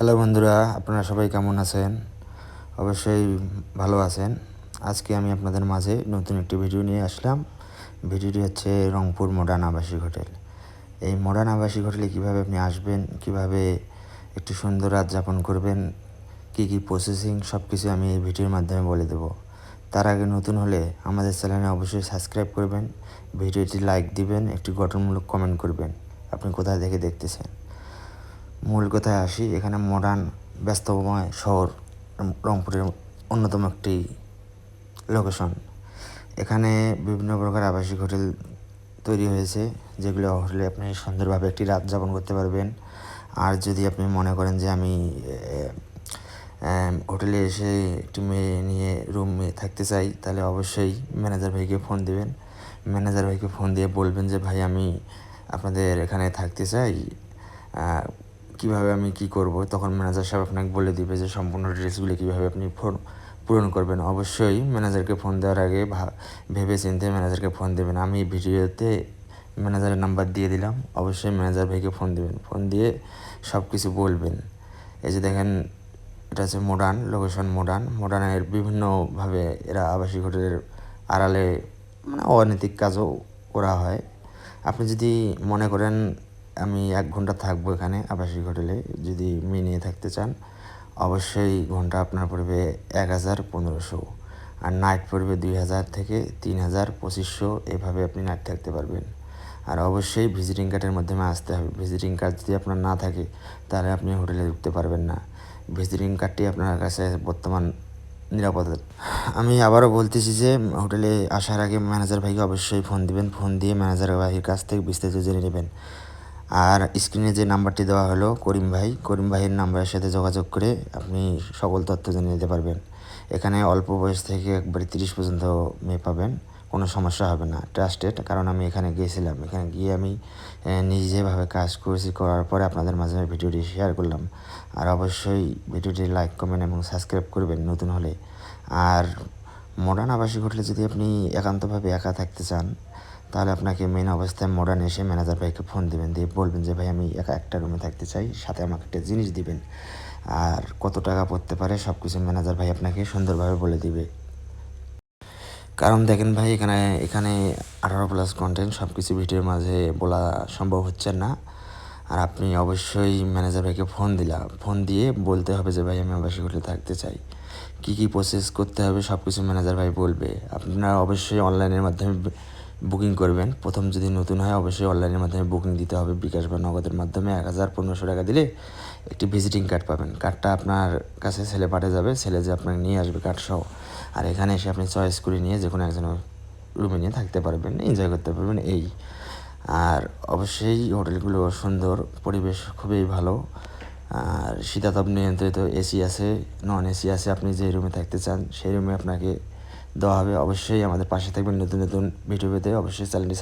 Hello বন্ধুরা, আপনারা সবাই কেমন আছেন? অবশ্যই ভালো আছেন। আজকে আমি আপনাদের মাঝে নতুন একটি ভিডিও নিয়ে আসলাম। ভিডিওটি হচ্ছে রংপুর মডার্ন আবাসিক হোটেল। এই মডার্ন আবাসিক হোটেলে কীভাবে আপনি আসবেন, কীভাবে একটু সুন্দর রাত যাপন করবেন, কী কী প্রসেসিং সব কিছু আমি এই ভিডিওর মাধ্যমে বলে দেবো। তার আগে নতুন হলে আমাদের চ্যানেলে অবশ্যই সাবস্ক্রাইব করবেন, ভিডিওটি লাইক দিবেন, একটি গঠনমূলক কমেন্ট করবেন। আপনি কোথায় থেকে দেখতেছেন? মূল কথায় আসি, এখানে মডার্ন ব্যস্তময় শহর রংপুরের অন্যতম একটি লোকেশন এখানে বিভিন্ন প্রকার আবাসিক হোটেল তৈরি হয়েছে, যেগুলো হোটেলে আপনি সুন্দরভাবে একটি রাত যাপন করতে পারবেন। আর যদি আপনি মনে করেন যে আমি হোটেলে এসে একটি মেয়ে নিয়ে রুমে থাকতে চাই, তাহলে অবশ্যই ম্যানেজার ভাইকে ফোন দেবেন। ম্যানেজার ভাইকে ফোন দিয়ে বলবেন যে, ভাই, আমি আপনাদের এখানে থাকতে চাই। কীভাবে আমি কি করব, তখন ম্যানেজার সাহেব আপনাকে বলে দিবে যে সম্পূর্ণ ডিটেলসগুলি কীভাবে আপনি ফোন, পূরণ করবেন। অবশ্যই ম্যানেজারকে ফোন দেওয়ার আগে ভেবে চিনতে ম্যানেজারকে ফোন দেবেন। আমি ভিডিওতে ম্যানেজারের নাম্বার দিয়ে দিলাম। অবশ্যই ম্যানেজার ভাইকে ফোন দেবেন। ফোন দিয়ে সব কিছু বলবেন। এই যে দেখেন, এটা হচ্ছে মডার্ন লোকেশন মডার্ন মডার্নের বিভিন্নভাবে এরা আবাসিক হোটেলের আড়ালে মানে অনৈতিক কাজও করা হয়। আপনি যদি মনে করেন আমি এক ঘণ্টা থাকব এখানে আবাসিক হোটেলে, যদি মেয়ে নিয়ে থাকতে চান, অবশ্যই ঘণ্টা আপনার পড়বে এক হাজার পনেরোশো। আর নাইট পড়বে দুই হাজার থেকে তিন হাজার পঁচিশশো, এভাবে আপনি নাইট থাকতে পারবেন। আর অবশ্যই ভিজিটিং কার্ডের মাধ্যমে আসতে হবে। ভিজিটিং কার্ড যদি আপনার না থাকে, তাহলে আপনি হোটেলে ঢুকতে পারবেন না। ভিজিটিং কার্ডটি আপনার কাছে বর্তমান নিরাপদ আমি আবারও বলতেছি যে, হোটেলে আসার আগে ম্যানেজার ভাইকে অবশ্যই ফোন দিবেন। ফোন দিয়ে ম্যানেজার ভাইয়ের কাছ থেকে বিস্তারিত জেনে নেবেন। আর স্ক্রিনে যে নাম্বারটি দেওয়া হলো, করিম ভাই, করিম ভাইয়ের নাম্বারের সাথে যোগাযোগ করে আপনি সকল তথ্য জেনে নিতে পারবেন। এখানে অল্প বয়স থেকে একবারে তিরিশ পর্যন্ত মেয়ে পাবেন, কোনো সমস্যা হবে না ট্রাস্টেড কারণ আমি এখানে গিয়েছিলাম। এখানে গিয়ে আমি নিজেভাবে কাজ করেছি, করার পরে আপনাদের মাঝে ভিডিওটি শেয়ার করলাম। আর অবশ্যই ভিডিওটি লাইক কমেন্ট এবং সাবস্ক্রাইব করবেন নতুন হলে। আর মডার্ন আবাসিক হোটেলে যদি আপনি একান্তভাবে একা থাকতে চান তাহলে আপনাকে মেন অবস্থায় মডার্ন এসে ম্যানেজার ভাইকে ফোন দেবেন। দিয়ে বলবেন যে, ভাই, আমি একা একটা রুমে থাকতে চাই। সাথে আমাকে একটা জিনিস দিবেন। আর কত টাকা পড়তে পারে সব কিছু ম্যানেজার ভাই আপনাকে সুন্দরভাবে বলে দিবে। কারণ দেখেন ভাই, এখানে এখানে আঠারো প্লাস কন্টেন্ট সব কিছু ভিডিওর মাঝে বলা সম্ভব হচ্ছে না। আর আপনি অবশ্যই ম্যানেজার ভাইকে ফোন দিলা। ফোন দিয়ে বলতে হবে যে, ভাই, আমি আবাসিক হোটেলে থাকতে চাই। কী কী প্রসেস করতে হবে সব কিছু ম্যানেজার ভাই বলবে। আপনারা অবশ্যই অনলাইনের মাধ্যমে বুকিং করবেন। প্রথম যদি নতুন হয়, অবশ্যই অনলাইনের মাধ্যমে বুকিং দিতে হবে। বিকাশ বা নগদের মাধ্যমে এক হাজার পনেরোশো টাকা দিলে একটি ভিজিটিং কার্ড পাবেন। কার্ডটা আপনার কাছে ছেলে পাঠিয়ে যাবে। ছেলে যে আপনাকে নিয়ে আসবে কার্ড সহ। আর এখানে এসে আপনি চয়েস করে নিয়ে যে কোনো একজন রুমে নিয়ে থাকতে পারবেন এনজয় করতে পারবেন এই। আর অবশ্যই হোটেলগুলো সুন্দর, পরিবেশ খুবই ভালো। আর শীতাতপ নিয়ন্ত্রিত এসি আছে নন এসি আছে, আপনি যে রুমে থাকতে চান, সেই রুমে আপনাকে দেওয়া হবে। অবশ্যই আমাদের পাশে থাকবেন। নতুন নতুন ভিডিও পেতে অবশ্যই চ্যানেলটি